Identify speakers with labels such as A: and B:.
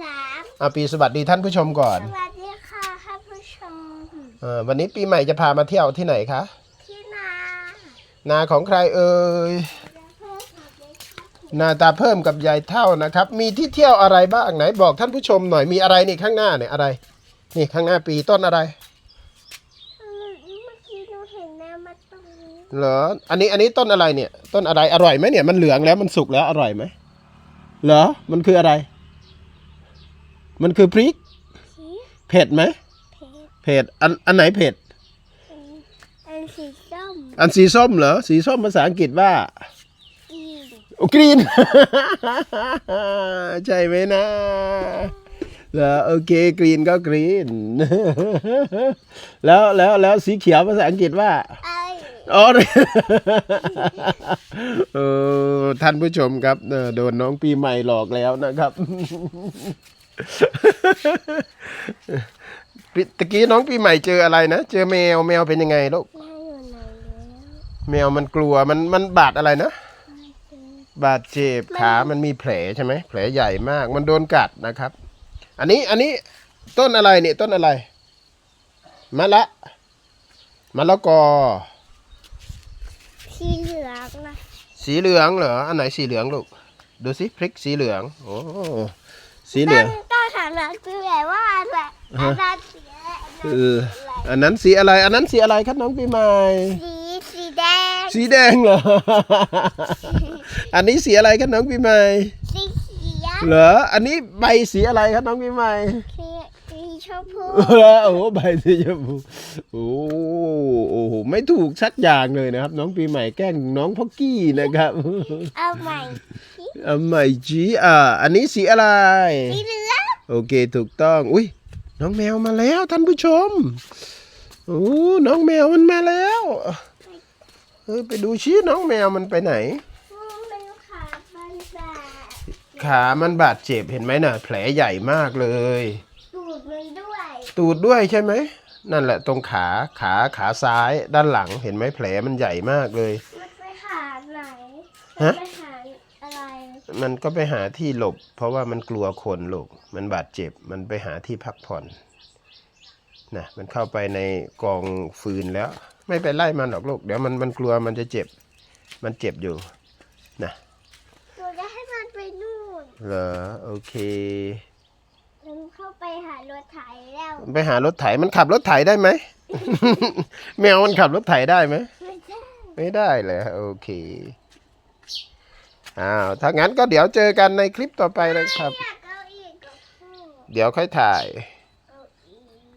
A: สาม
B: อาปีสวัสดีท่านผู้ชมก่อน
A: สวัสดีค่ะท่านผู้ชม
B: เออวันนี้ปีใหม่จะพามาเที่ยวที่ไหนคะ
A: ที่นา
B: นาของใครเอ่ย
A: และเพื่อนของเด็กค่ะ
B: นาตาเพิ่มกับยายเท่านะครับ มีที่เที่ยวอะไรบ้างไหนบอกท่านผู้ชมหน่อยมีอะไรนี่ข้างหน้าเนี่ยอะไร นี่ข้างหน้าปีต้นอะไร
A: เออเมื่อกี้หนูเห็นน้ำมาตรงนี้
B: เหรอ อันนี้อันนี้ต้นอะไรเนี่ย ต้นอะไรอร่อยไหมเนี่ยมันเหลืองแล้วมันสุกแล้วอร่อยไหมเหรอมันคืออะไร มันคือพริก
A: สี
B: เผ็ดไหม
A: เพชร
B: เผ็ดอันอันไหนเผ็ด
A: อันสีส้ม
B: อันสีส้มเหรอ สีส้มภาษาอังกฤษว่า
A: อีน
B: โอ้กรีน ใช่ไหมนะเหรอโอเคกรีนก็กรีน แล้วแล้วแล้วสีเขียวภาษาอังกฤษว่า
A: ไอ
B: อ๋อ เออท่านผู้ชมครับเออโดนน้องปีใหม่หลอกแล้วนะครับปี ตะกี้น้องปีใหม่เจออะไรนะ เจอแมวแมวเป็นยังไงลูก
A: แม่อยู่ไหนแล้ว
B: แมวมันกลัวมันมันบาดอะไรนะ บาดเจ็บขา มันมีแผลใช่ไหมแผลใหญ่มาก มันโดนกัดนะครับ อันนี้อันนี้ต้นอะไรเนี่ยต้นอะไรมะละมะละกอ
A: สีเหลืองนะ
B: สีเหลืองเหรอ อันไหนสีเหลืองลูก ดูสิพริกสีเหลือง โอ้ สีเหลือง
A: ต้องต้องถามน้องคือแบบว่าอะไรอันนั้นสีอะไรอัน
B: เอ
A: นั้น
B: ออันนั้นสีอะไร อันนั้นสีอะไรครับน้องปีใหม่
A: สีสีแดง
B: สีแดงเหรอ อันนี้สีอะไรครับน้องปีใหม่
A: สีเขียว
B: เหรอ อันนี้ใบสีอะไรครับน้องปีใหม่
A: สีสีชมพู
B: โอ้โหใบสีชมพูโอ้โอ้โหไม่ถูกสักอย่างเลยนะครับ น้องปีใหม่แกล้งน้องพ็อกกี้นะครับ
A: เอาใหม่
B: อันใหม่จีอ่าอันนี้สีอะไร
A: สีเหลือง
B: โอเคถูกต้อง อุ้ยน้องแมวมาแล้วท่านผู้ชมโอ้น้องแมวมันมาแล้วเออไปดูชี้น้องแมวมันไปไหน
A: มันขาบันบาด
B: ขามันบาดเจ็บเห็นไหมน่ะ แผลใหญ่มากเลย
A: ตูดมันด้วย
B: ตูดด้วยใช่ไหมนั่นแหละตรงขาขาขาซ้ายด้านหลังเห็นไหมแผลมันใหญ่มากเลย
A: มันไปหาไหน
B: ฮะ
A: มันไปหาอะไร
B: มันก็ไปหาที่หลบ เพราะว่ามันกลัวคนลูกมันบาดเจ็บ มันไปหาที่พักผ่อนนะมันเข้าไปในกองฟืนแล้ว ไม่ไปไล่มันหรอกลูกเดี๋ยวมันมันกลัวมันจะเจ็บ มันเจ็บอยู่นะ
A: ตัวจะให้มันไปนู่น
B: เหรอโอเค
A: มันเข้าไปหารถไถแล้ว
B: ไปหารถไถมันขับรถไถได้ไหม แมวมันขับรถไถได้ไหม
A: ไม่ใช่
B: ไม่ได้เลยโอเค อ้าวถ้างั้นก็เดี๋ยวเจอกันในคลิปต่อไปนะครับ
A: อยากเอาอีกกับพ่อ
B: เดี๋ยวค่อยถ่าย
A: เ